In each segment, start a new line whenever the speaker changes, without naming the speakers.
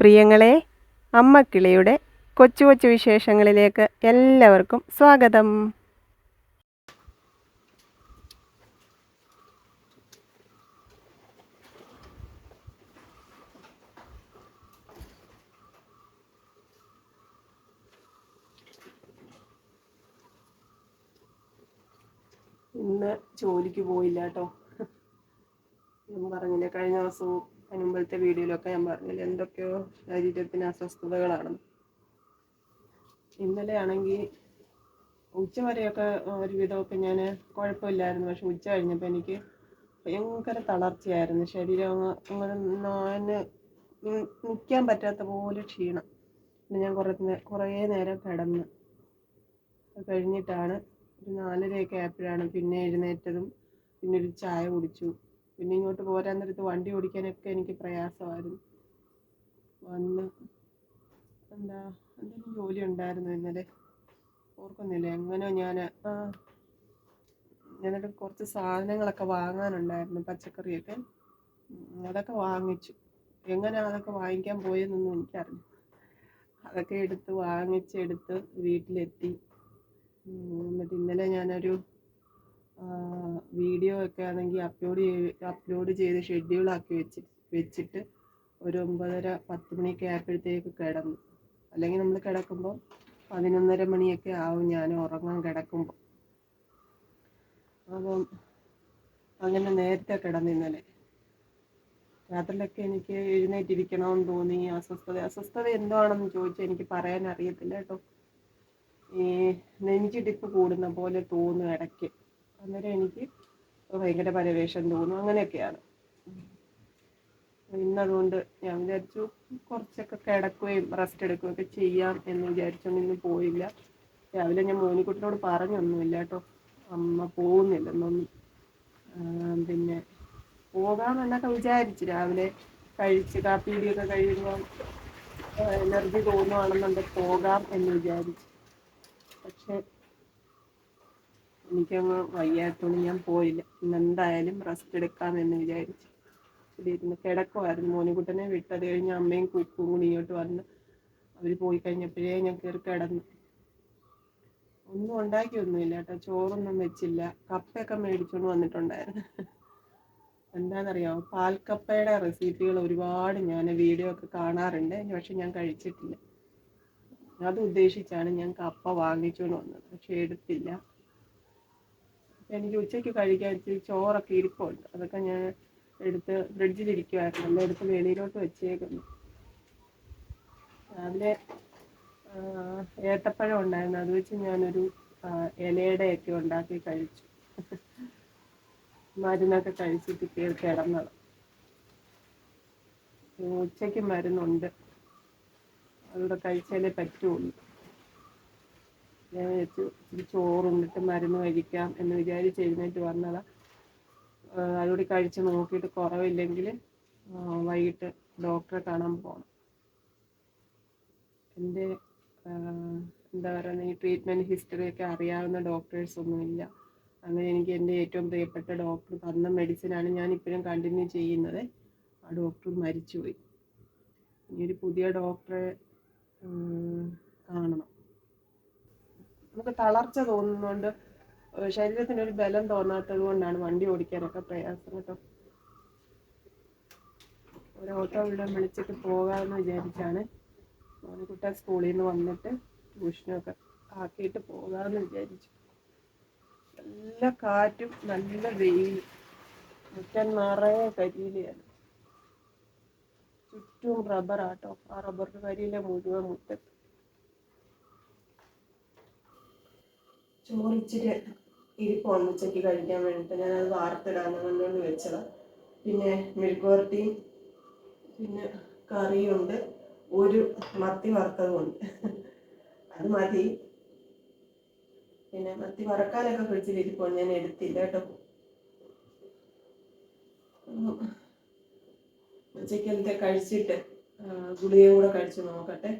പ്രിയങ്ങളെ അമ്മക്കിളിയുടെ കൊച്ചു കൊച്ചു വിശേഷങ്ങളിലേക്ക് എല്ലാവർക്കും സ്വാഗതം. ഇന്ന് ജോലിക്ക് പോയില്ല കേട്ടോ ഞാൻ പറഞ്ഞില്ലേ കഴിഞ്ഞ ദിവസവും അതിന് മുമ്പത്തെ വീഡിയോയിലൊക്കെ ഞാൻ പറഞ്ഞില്ല എന്തൊക്കെയോ ശരീരത്തിന് അസ്വസ്ഥതകളാണ്. ഇന്നലെ ആണെങ്കിൽ ഉച്ച വരെയൊക്കെ ഒരുവിധമൊക്കെ ഞാൻ കുഴപ്പമില്ലായിരുന്നു. പക്ഷെ ഉച്ച കഴിഞ്ഞപ്പോൾ എനിക്ക് ഭയങ്കര തളർച്ചയായിരുന്നു. ശരീരം അങ്ങ് അങ്ങനെ നിൽക്കാൻ പറ്റാത്ത പോലെ ക്ഷീണം. പിന്നെ ഞാൻ കുറേ കുറേ നേരം കിടന്ന്. കഴിഞ്ഞിട്ടാണ് ഒരു നാലരയൊക്കെ ആയപ്പോഴാണ് പിന്നെ എഴുന്നേറ്റതും പിന്നെ ഒരു ചായ കുടിച്ചു. പിന്നെ ഇങ്ങോട്ട് പോരാൻ നേരത്ത് വണ്ടി ഓടിക്കാനൊക്കെ എനിക്ക് പ്രയാസമായിരുന്നു. വന്ന് എന്താ എന്തെങ്കിലും ജോലി ഉണ്ടായിരുന്നു ഇന്നലെ? ഓർക്കുന്നില്ല. എങ്ങനെ ഞാൻ ഞാനിവിടെ കുറച്ച് സാധനങ്ങളൊക്കെ വാങ്ങാനുണ്ടായിരുന്നു പച്ചക്കറിയൊക്കെ. അതൊക്കെ വാങ്ങിച്ചു. എങ്ങനെ അതൊക്കെ വാങ്ങിക്കാൻ പോയെന്നൊന്നും എനിക്കറിഞ്ഞു അതൊക്കെ എടുത്ത് വാങ്ങിച്ചെടുത്ത് വീട്ടിലെത്തി. എന്നിട്ട് ഇന്നലെ ഞാനൊരു വീഡിയോ ഒക്കെ ആണെങ്കിൽ അപ്ലോഡ് ചെയ്ത് അപ്ലോഡ് ചെയ്ത് ഷെഡ്യൂളാക്കി വെച്ച് വെച്ചിട്ട് ഒരു ഒമ്പതര പത്ത് മണിയൊക്കെ ആയപ്പോഴത്തേക്ക് കിടന്നു. അല്ലെങ്കിൽ നമ്മൾ കിടക്കുമ്പോൾ പതിനൊന്നര മണിയൊക്കെ ആവും ഞാൻ ഉറങ്ങാൻ കിടക്കുമ്പോൾ അപ്പം അങ്ങനെ നേരത്തെ കിടന്നു ഇന്നലെ. രാത്രിയിലൊക്കെ എനിക്ക് എഴുന്നേറ്റിരിക്കണമെന്ന് തോന്നി അസ്വസ്ഥത. അസ്വസ്ഥത എന്താണെന്ന് ചോദിച്ചാൽ എനിക്ക് പറയാൻ അറിയത്തില്ല കേട്ടോ. ഈ നെഞ്ചിടിപ്പ് കൂടുന്ന പോലെ തോന്നും ഇടയ്ക്ക്. അന്നേരം എനിക്ക് ഭയങ്കര പരവേഷം തോന്നും. അങ്ങനെയൊക്കെയാണ്. ഇന്നതുകൊണ്ട് ഞാൻ വിചാരിച്ചു കുറച്ചൊക്കെ കിടക്കുകയും റെസ്റ്റ് എടുക്കുകയൊക്കെ ചെയ്യാം എന്ന് വിചാരിച്ചൊന്നും ഇന്ന് പോയില്ല. രാവിലെ ഞാൻ മോനിക്കുട്ടിനോട് പറഞ്ഞൊന്നുമില്ല കേട്ടോ. അമ്മ പോകുന്നില്ലെന്നൊന്നും. പിന്നെ പോകാമെന്നൊക്കെ വിചാരിച്ചു. രാവിലെ കഴിച്ച് കാപ്പി ഇടിയൊക്കെ കഴിയുമ്പോൾ എനർജി തോന്നുവാണെന്നുണ്ടെങ്കിൽ പോകാം എന്ന് വിചാരിച്ചു. പക്ഷെ എനിക്കങ്ങ് വയ്യാത്തോണ്ട് ഞാൻ പോയില്ല. ഇന്ന് എന്തായാലും റെസ്റ്റ് എടുക്കാമെന്ന് വിചാരിച്ചു. ഇവിടെ ഇരുന്ന് കിടക്കുമായിരുന്നു മോനിക്കുട്ടനെ വിട്ടത് കഴിഞ്ഞ് അമ്മയും കുക്കും കൂടി ഇങ്ങോട്ട് വന്ന് അവർ പോയി കഴിഞ്ഞപ്പോഴേ ഞാൻ കയറി കിടന്നു. ഒന്നും ഉണ്ടാക്കിയൊന്നുമില്ല കേട്ടോ. ചോറൊന്നും വെച്ചില്ല. കപ്പയൊക്കെ മേടിച്ചുകൊണ്ട് വന്നിട്ടുണ്ടായിരുന്നു. എന്താണെന്നറിയാമോ പാൽക്കപ്പയുടെ റെസിപ്പികൾ ഒരുപാട് ഞാൻ വീഡിയോ ഒക്കെ കാണാറുണ്ട്. പക്ഷെ ഞാൻ കഴിച്ചിട്ടില്ല. അത് ഉദ്ദേശിച്ചാണ് ഞാൻ കപ്പ വാങ്ങിച്ചുകൊണ്ട് വന്നത്. പക്ഷെ എടുത്തില്ല. എനിക്ക് ഉച്ചയ്ക്ക് കഴിക്കാൻ ഇച്ചിരി ചോറൊക്കെ ഇരിപ്പുണ്ട്. അതൊക്കെ ഞാൻ എടുത്ത് ഫ്രിഡ്ജിലിരിക്കുമായിരുന്നു എല്ലാം എടുത്ത് വെളിയിലോട്ട് വെച്ചേക്കുന്നു. രാവിലെ ഏത്തപ്പഴം ഉണ്ടായിരുന്നു. അത് വെച്ച് ഞാനൊരു ഇലയുടെ ഇലയുടെയൊക്കെ ഉണ്ടാക്കി കഴിച്ചു. മരുന്നൊക്കെ കഴിച്ചിട്ട് കയറി കിടന്നത്. ഉച്ചയ്ക്ക് മരുന്നുണ്ട്. അതുകൂടെ കഴിച്ചാലേ പറ്റുള്ളൂ. ഞാൻ ഒരു ഇച്ചിരി ചോറുണ്ടിട്ട് മരുന്ന് കഴിക്കാം എന്ന് വിചാരിച്ച് എഴുന്നേറ്റ് വന്നതാ. അതുകൂടി കഴിച്ച് നോക്കിയിട്ട് കുറവില്ലെങ്കിൽ വൈകിട്ട് ഡോക്ടറെ കാണാൻ പോകണം എന്റെ എന്താ പറയുക ഈ ട്രീറ്റ്മെന്റ് ഹിസ്റ്ററിയൊക്കെ അറിയാവുന്ന ഡോക്ടേഴ്സ് ഒന്നുമില്ല അങ്ങനെ എനിക്ക് എന്റെ ഏറ്റവും പ്രിയപ്പെട്ട ഡോക്ടർ തന്ന മെഡിസിനാണ് ഞാൻ ഇപ്പോഴും കണ്ടിന്യൂ ചെയ്യുന്നത്. ആ ഡോക്ടർ മരിച്ചുപോയി. ഇനി ഒരു പുതിയ ഡോക്ടറെ കാണണം. നമുക്ക് തളർച്ച തോന്നുന്നുണ്ട് ശരീരത്തിന് ഒരു ബലം തോന്നാത്തത് കൊണ്ടാണ് വണ്ടി ഓടിക്കാനൊക്കെ പ്രയാസം കേട്ടോ. ഒരു ഓട്ടോ ഇവിടെ വിളിച്ചിട്ട് പോകാമെന്ന് വിചാരിച്ചാണ്. മോനിക്കുട്ട സ്കൂളിൽ നിന്ന് വന്നിട്ട് ട്യൂഷനൊക്കെ ആക്കിയിട്ട് പോകാമെന്ന് വിചാരിച്ചു. നല്ല കാറ്റും നല്ല വെയിലും. മുറ്റം നിറയെ കരിയിലാണ് ചുറ്റും റബ്ബറാട്ടോ ആ റബ്ബർ കരിയില മുഴുവൻ മുറ്റത്ത്. ചോറിച്ചിട്ട് ഇരിപ്പുണ്ട് ഉച്ചയ്ക്ക് കഴിക്കാൻ വേണ്ടിയിട്ട് ഞാനത് വാർത്തിടാന്ന് കണ്ടുകൊണ്ട് വെച്ചതാണ് പിന്നെ മെഴുക്കുവരട്ടിയും പിന്നെ കറിയുണ്ട്. ഒരു മത്തി വറുത്തതുമുണ്ട്. അത് മതി. പിന്നെ മത്തി വറക്കാനൊക്കെ ഫ്രിഡ്ജിൽ ഇരിപ്പുണ്ട്. ഞാൻ എടുത്തില്ല കേട്ടോ. ഉച്ചയ്ക്ക് എന്താ കഴിച്ചിട്ട് ഗുളികയും കൂടെ കഴിച്ച് നോക്കട്ടെ.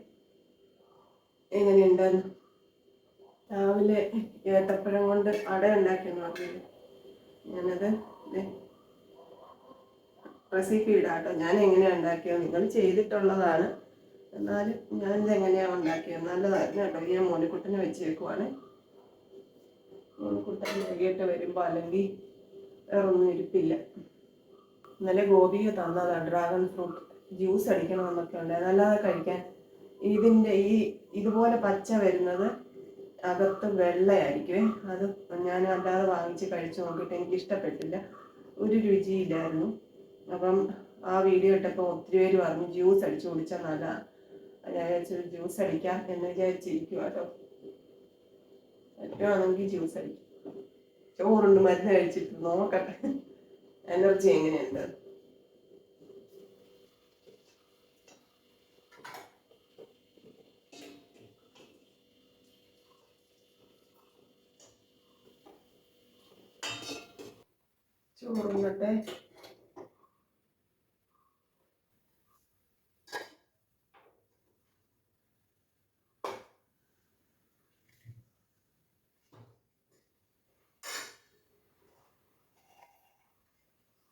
എങ്ങനെയുണ്ടെന്ന് രാവിലെ ഏത്തപ്പഴം കൊണ്ട് അട ഉണ്ടാക്കി നോക്കിയത് ഞാനത് റെസിപ്പി ഇടാം കേട്ടോ ഞാൻ എങ്ങനെയാണ് ഉണ്ടാക്കിയത്? നിങ്ങൾ ചെയ്തിട്ടുള്ളതാണ്. എന്നാലും ഞാൻ എങ്ങനെയാണ് ഉണ്ടാക്കിയത്? നല്ലതായിരുന്നു കേട്ടോ. ഞാൻ മോനിക്കുട്ടനെ വെച്ചേക്കുവാണ്. മോനിക്കുട്ടൻ വൈകിട്ട് വരുമ്പോൾ അല്ലെങ്കിൽ വേറെ ഒന്നും ഇരിപ്പില്ല. ഇന്നലെ ഗോപിക തന്നതാണ് ഡ്രാഗൺ ഫ്രൂട്ട് ജ്യൂസ് അടിക്കണമെന്നൊക്കെ ഉണ്ടായിരുന്നു. അല്ലാതെ കഴിക്കാൻ ഇതിന്റെ ഈ ഇതുപോലെ പച്ച വരുന്നത് അകത്ത് വെള്ളയായിരിക്കുമേ അത് ഞാൻ അല്ലാതെ വാങ്ങിച്ച് കഴിച്ചു നോക്കിയിട്ട് എനിക്ക് ഇഷ്ടപ്പെട്ടില്ല ഒരു രുചിയില്ലായിരുന്നു. അപ്പം ആ വീഡിയോ ഇട്ടപ്പോൾ ഒത്തിരി പേര് പറഞ്ഞു ജ്യൂസ് അടിച്ചു കുടിച്ചാൽ നല്ല ഞാൻ വിചാരിച്ചൊരു ജ്യൂസ് അടിക്കാം എന്ന് വിചാരിച്ചിരിക്കുക കേട്ടോ പറ്റുവാണെങ്കിൽ ജ്യൂസ് അടിക്കും. ചോറുണ്ട് മരുന്ന് കഴിച്ചിട്ട് നോക്കട്ടെ. എനർജി എങ്ങനെയുണ്ട്? ചോറുണ്ടട്ടെ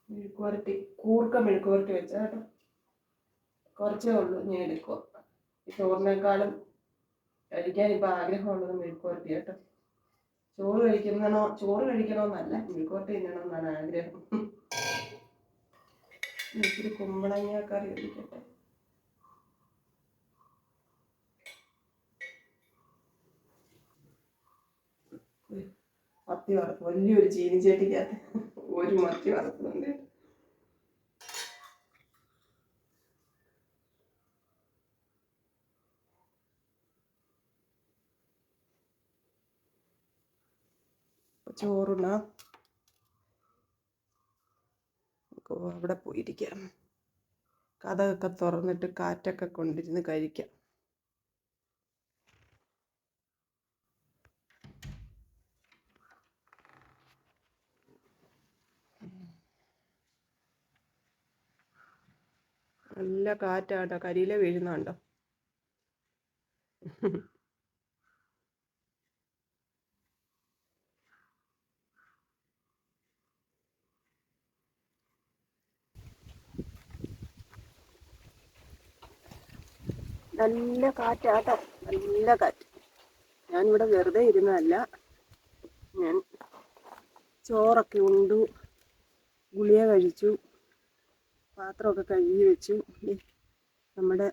മെഴുക്കുവരട്ടി കൂർക്ക മെഴുക്കുവരട്ടി വെച്ചാ കേട്ടോ. കുറച്ചേ ഉള്ളൂ ഞാൻ എടുക്കുക ചോറിനേക്കാളും കഴിക്കാൻ ഇപ്പം ആഗ്രഹമുള്ളത് മെഴുക്കുവരട്ടി കേട്ടോ. ചോറ് കഴിക്കണോ ചോറ് കഴിക്കണമെന്നല്ല തിന്നണം തിന്നണമെന്നാണ് ആഗ്രഹം. ഇത്തിരി കുമ്പളങ്ങ കറി ഒഴിക്കട്ടെ. മത്തി വറുത്ത് വലിയൊരു ചീനിച്ചേട്ടിക്കകത്ത് ഒരു മത്തി വറുക്കുന്നുണ്ട്. ചോറുണ്ണ. അവിടെ പോയിരിക്കാം. കഥകൊക്കെ തുറന്നിട്ട് കാറ്റൊക്കെ കൊണ്ടിരുന്ന് കഴിക്കാം. നല്ല കാറ്റാട്ടോ കരിയില വീഴുന്നുണ്ടോ? നല്ല കാറ്റാട്ടോ. നല്ല കാറ്റ്. ഞാനിവിടെ വെറുതെ ഇരുന്നതല്ല. ഞാൻ ചോറൊക്കെ ഉണ്ടു. ഗുളിക കഴിച്ചു. പാത്രമൊക്കെ കഴുകി വെച്ചു. നമ്മുടെ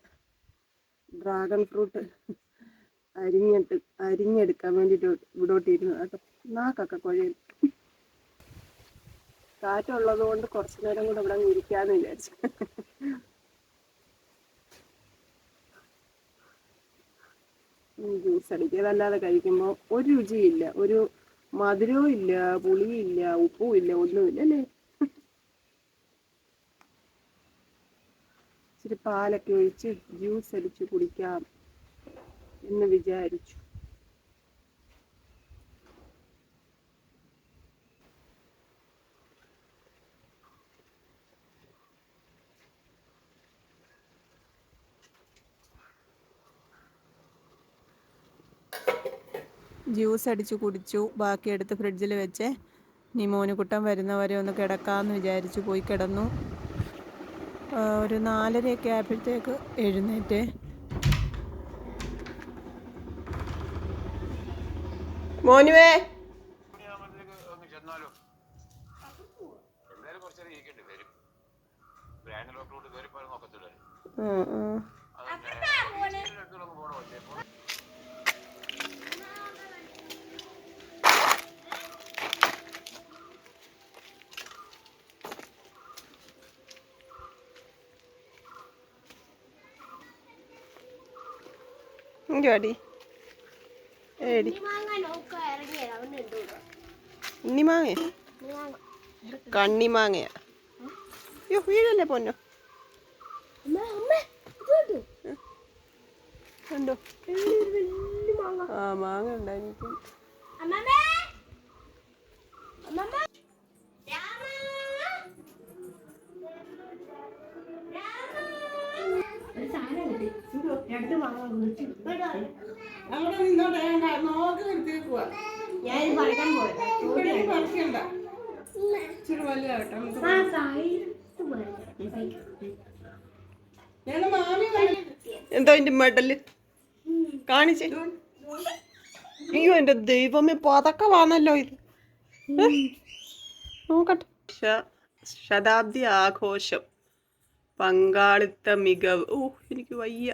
ഡ്രാഗൺ ഫ്രൂട്ട് അരിഞ്ഞിട്ട് അരിഞ്ഞെടുക്കാൻ വേണ്ടിയിട്ട് ഇവിടോട്ടിരുന്നു. കേട്ടോ നാക്കൊക്കെ കുഴയും കാറ്റുള്ളത് കൊണ്ട് കുറച്ച് നേരം കൂടെ ഇവിടെ ഇരിക്കാമെന്ന് വിചാരിച്ചു. ജ്യൂസ് അടിക്കാതല്ലാതെ കഴിക്കുമ്പോൾ ഒരു രുചിയില്ല. ഒരു മധുരവും ഇല്ല പുളിയില്ല ഉപ്പും ഇല്ല ഒന്നുമില്ല അല്ലേ? ഇച്ചിരി പാലൊക്കെ ഒഴിച്ച് ജ്യൂസ് അടിച്ച് കുടിക്കാം എന്ന് വിചാരിച്ചു. ജ്യൂസ് അടിച്ച് കുടിച്ചു. ബാക്കി എടുത്ത് ഫ്രിഡ്ജിൽ വെച്ച് ഇനി മോനുകുട്ടൻ വരുന്നവരെ ഒന്ന് കിടക്കാമെന്ന് വിചാരിച്ച് പോയി കിടന്നു. ആ, ഒരു നാലരയൊക്കെ ആയപ്പോഴത്തേക്ക് എഴുന്നേറ്റ്. മോനുവേ.
ആ ഒന്ന്
ഇങ്ങോടി ഏടി കണ്ണിമാങ്ങയാ അയ്യോ വീഴല്ലേ പൊന്നോ? ഉണ്ടോ? ആ മാങ്ങ ഉണ്ടായിരിക്കും അവിടെ എന്റെ നോക്കി നിർത്തിയേക്കുവാ.
ഞാൻ പോയതാ.
പറിക്കണ്ട. ഇച്ചിരി ഞാൻ മാമി എന്തോ മെഡൽ? കാണിച്ചേ. അയ്യോ എന്റെ ദൈവമേ പതക്കമാണല്ലോ ഇത്? നോക്കട്ടെ. ശ- ശതാബ്ദി ആഘോഷം. പങ്കാളിത്ത മികവ്. ഓ എനിക്ക് വയ്യ.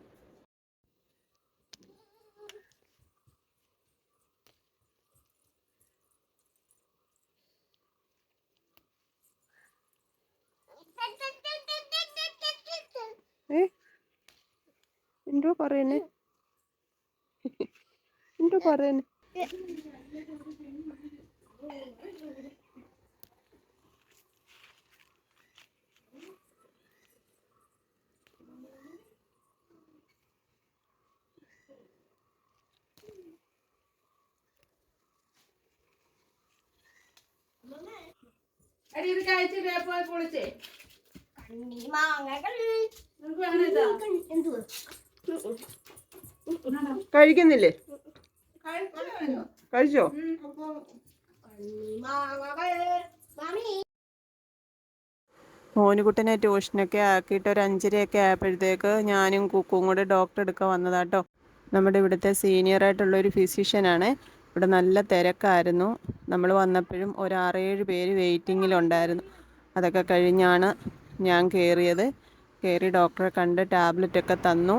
എന്തോ പറയുന്നേ എന്തോ പറയുന്നേ
എടി ഇത് കഴിച്ച് ദേ പോയി കുളിച്ചേ
കണ്ണിമാങ്ങകൾ
നിനക്ക് വേണം ഇതാ?
എന്തുവാ?
കഴിക്കുന്നില്ലേ?
കഴിച്ചോ?
മോനുകുട്ടനെ ട്യൂഷനൊക്കെ ആക്കിയിട്ട് ഒരു അഞ്ചരയൊക്കെ ആയപ്പോഴത്തേക്ക് ഞാനും കുക്കും കൂടെ ഡോക്ടർ എടുക്കാൻ വന്നതാട്ടോ. നമ്മുടെ ഇവിടുത്തെ സീനിയർ ആയിട്ടുള്ള ഒരു ഫിസിഷ്യനാണ് ഇവിടെ നല്ല തിരക്കായിരുന്നു. നമ്മൾ വന്നപ്പോഴും ഒരു ആറേഴ് പേര് വെയിറ്റിങ്ങിലുണ്ടായിരുന്നു അതൊക്കെ കഴിഞ്ഞാണ് ഞാൻ കയറിയത് കയറി ഡോക്ടറെ കണ്ട് ടാബ്ലറ്റൊക്കെ തന്നു.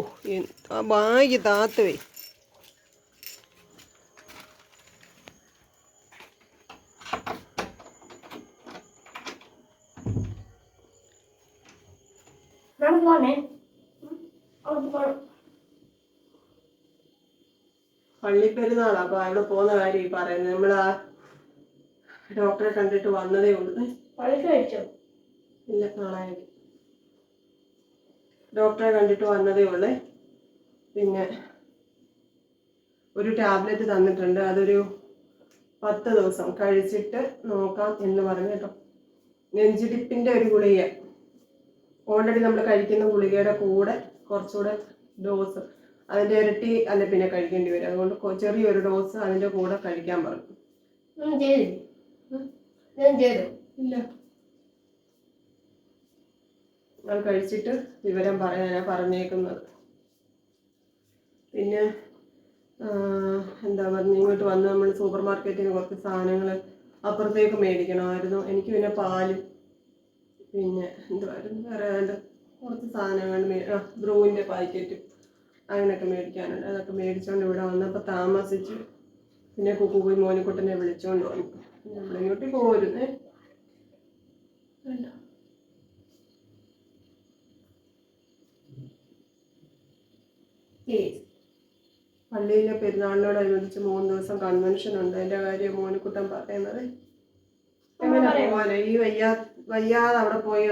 ഓ എന്താ ബാഗ് താത്തുവേ പള്ളിപ്പെരുന്നാളാ അപ്പൊ അവിടെ പോകുന്ന കാര്യം ഈ പറയുന്നത് നമ്മൾ ആ ഡോക്ടറെ കണ്ടിട്ട് വന്നതേ ഉള്ളൂ. ഇല്ല നാളെ ഡോക്ടറെ കണ്ടിട്ട് വന്നതേ ഉള്ളേ. പിന്നെ ഒരു ടാബ്ലറ്റ് തന്നിട്ടുണ്ട്. അതൊരു പത്ത് ദിവസം കഴിച്ചിട്ട് നോക്കാം എന്ന് പറഞ്ഞു കേട്ടോ. നെഞ്ചിടിപ്പിന്റെ ഒരു ഗുളിക. ഓൾറെഡി നമ്മൾ കഴിക്കുന്ന ഗുളികയുടെ കൂടെ കുറച്ചുകൂടെ ഡോസ് അതിന്റെ ഇരട്ടി അല്ല പിന്നെ കഴിക്കേണ്ടി വരും. അതുകൊണ്ട് ചെറിയൊരു ഡോസ് അതിന്റെ കൂടെ കഴിക്കാൻ പറഞ്ഞു. ഇല്ല. അത് കഴിച്ചിട്ട് വിവരം പറയാനാണ് പറഞ്ഞേക്കുന്നത്. പിന്നെ എന്താ പറഞ്ഞ ഇങ്ങോട്ട് വന്ന് നമ്മൾ സൂപ്പർ മാർക്കറ്റിൽ നിന്ന് കുറച്ച് സാധനങ്ങൾ അപ്പുറത്തേക്ക് മേടിക്കണമായിരുന്നു. എനിക്ക് പിന്നെ പാലും പിന്നെ എന്തുവായിരുന്നു പറയാനുണ്ട് കുറച്ച് സാധനങ്ങൾ ബ്രൂവിന്റെ പാക്കറ്റും അങ്ങനെയൊക്കെ മേടിക്കാനുണ്ട്. അതൊക്കെ മേടിച്ചുകൊണ്ട് ഇവിടെ വന്നപ്പോൾ താമസിച്ച് പിന്നെ കുക്കുപോയി മോനിക്കുട്ടനെ വിളിച്ചുകൊണ്ട് വന്നു. നമ്മളിങ്ങോട്ട് പോരുന്നേ വേണ്ട പള്ളിയിലെ പെരുന്നാളിനോടനുബന്ധിച്ച് മൂന്ന് ദിവസം കൺവെൻഷൻ ഉണ്ട്. എന്റെ കാര്യം മോനിക്കുട്ടൻ പറയുന്നത്. എങ്ങനെ പോവാനോ? ഈ വയ്യാ വയ്യാതെ അവിടെ പോയി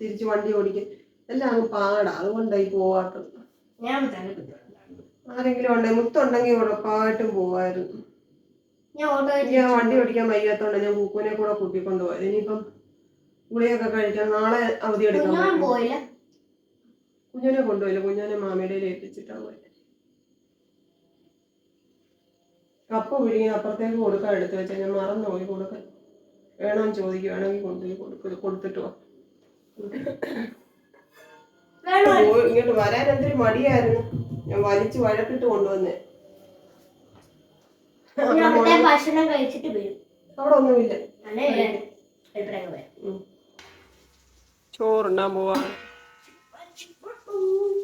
തിരിച്ച് വണ്ടി ഓടിക്കും എല്ലാം അങ്ങ് പാടാ. അതുകൊണ്ടായി പോവാത്തത്.
കിട്ടും
ആരെങ്കിലും ഉണ്ടെങ്കിൽ മുത്തുണ്ടെങ്കിൽ ഉറപ്പായിട്ടും പോവായിരുന്നു.
ഞാൻ
വണ്ടി ഓടിക്കാൻ വയ്യാത്തോണ്ട് ഞാൻ പൂക്കൂനെ കൂടെ കൂട്ടിക്കൊണ്ട് പോയത്. ഇനിയിപ്പം ഗുളിയൊക്കെ കഴിക്കാൻ നാളെ അവധി
പോയില്ല.
കുഞ്ഞിനെ കൊണ്ടുപോയില്ല. കുഞ്ഞനെ മാമിയുടെ ഏൽപ്പിച്ചിട്ടാണ് പോയത്. കപ്പ പിഴുങ്ങി അപ്പുറത്തേക്ക് കൊടുക്കാൻ എടുത്തു വെച്ചാൽ ഞാൻ മറന്നു പോയി കൊടുക്കാൻ വേണമെന്ന് ചോദിക്കുകയാണെങ്കിൽ കൊണ്ടുപോയി കൊടുക്ക കൊടുത്തിട്ടോ ഇങ്ങോട്ട് വരാൻ എന്തൊരു മടിയായിരുന്നു. ഞാൻ വലിച്ചു വഴക്കിട്ട് കൊണ്ടുവന്നേ.
ഭക്ഷണം കഴിച്ചിട്ട് വരും.
അവിടെ ഒന്നുമില്ല.
ചോറുണ്ടാൻ എപ്പോഴെങ്കിലും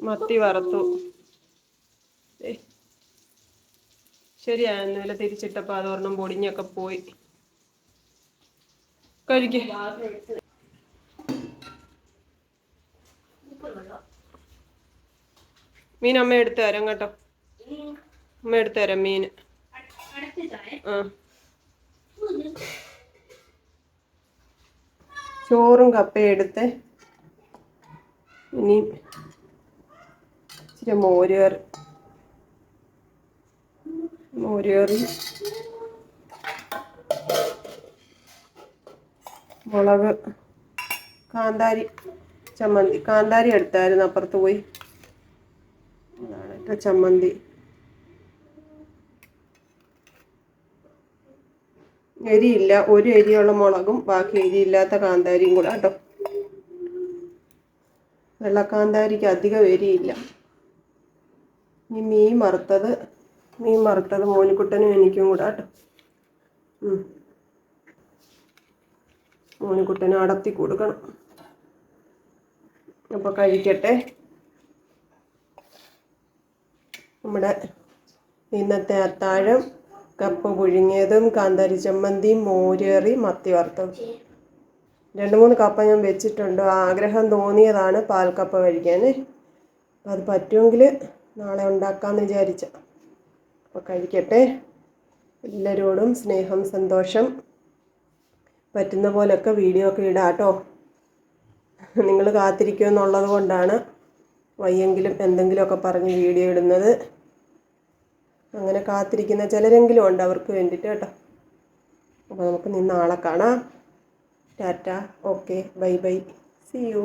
മത്തി വറുത്തു. ശരിയായിരുന്നില്ല തിരിച്ചിട്ടപ്പോൾ അതൊരെണ്ണം പൊടിഞ്ഞൊക്കെ പോയി. കഴിക്ക. മീൻ അമ്മ എടുത്തു തരാം കേട്ടോ. അമ്മ എടുത്തു തരാം മീൻ. ആ. ചോറും കപ്പയും എടുത്ത്. ഇനി ഇച്ചിരി മോര് കറി മോര് കറി മുളക്. കാന്താരി. ചമ്മന്തി. കാന്താരി എടുത്തായിരുന്നു. അപ്പുറത്ത് പോയി. അതാണ് ഇപ്പം ചമ്മന്തി. എരിയില്ല. ഒരു എരിയുള്ള മുളകും ബാക്കി എരിയില്ലാത്ത കാന്താരിയും കൂടെ കേട്ടോ. വെള്ളക്കാന്താരിക്ക് അധികം എരിയില്ല. ഇനി മീൻ വറുത്തത് മീൻ വറുത്തത് മോനിക്കുട്ടനും എനിക്കും കൂടെ കേട്ടോ മോനിക്കുട്ടന് അടത്തി കൊടുക്കണം. അപ്പോൾ കഴിക്കട്ടെ. നമ്മുടെ ഇന്നത്തെ അത്താഴം കപ്പ പുഴുങ്ങിയതും കാന്താരി ചമ്മന്തിയും മോരേറി മത്തി വറുത്തതും. രണ്ട് മൂന്ന് കപ്പ ഞാൻ വെച്ചിട്ടുണ്ട്. ആഗ്രഹം തോന്നിയതാണ് പാൽക്കപ്പ കഴിക്കാൻ അത് പറ്റുമെങ്കിൽ നാളെ ഉണ്ടാക്കാമെന്ന് വിചാരിച്ച. അപ്പോൾ കഴിക്കട്ടെ. എല്ലാവരോടും സ്നേഹം സന്തോഷം. പറ്റുന്ന പോലൊക്കെ വീഡിയോ ഒക്കെ ഇടാട്ടോ നിങ്ങൾ കാത്തിരിക്കുമെന്നുള്ളത് കൊണ്ടാണ് വയ്യെങ്കിലും എന്തെങ്കിലുമൊക്കെ പറഞ്ഞ് വീഡിയോ ഇടുന്നത്. അങ്ങനെ കാത്തിരിക്കുന്ന ചിലരെങ്കിലും ഉണ്ട് അവർക്ക് വേണ്ടിയിട്ട് കേട്ടോ. അപ്പോൾ നമുക്ക് നിന്ന് കാണാം. Tata. Okay. Bye bye. See you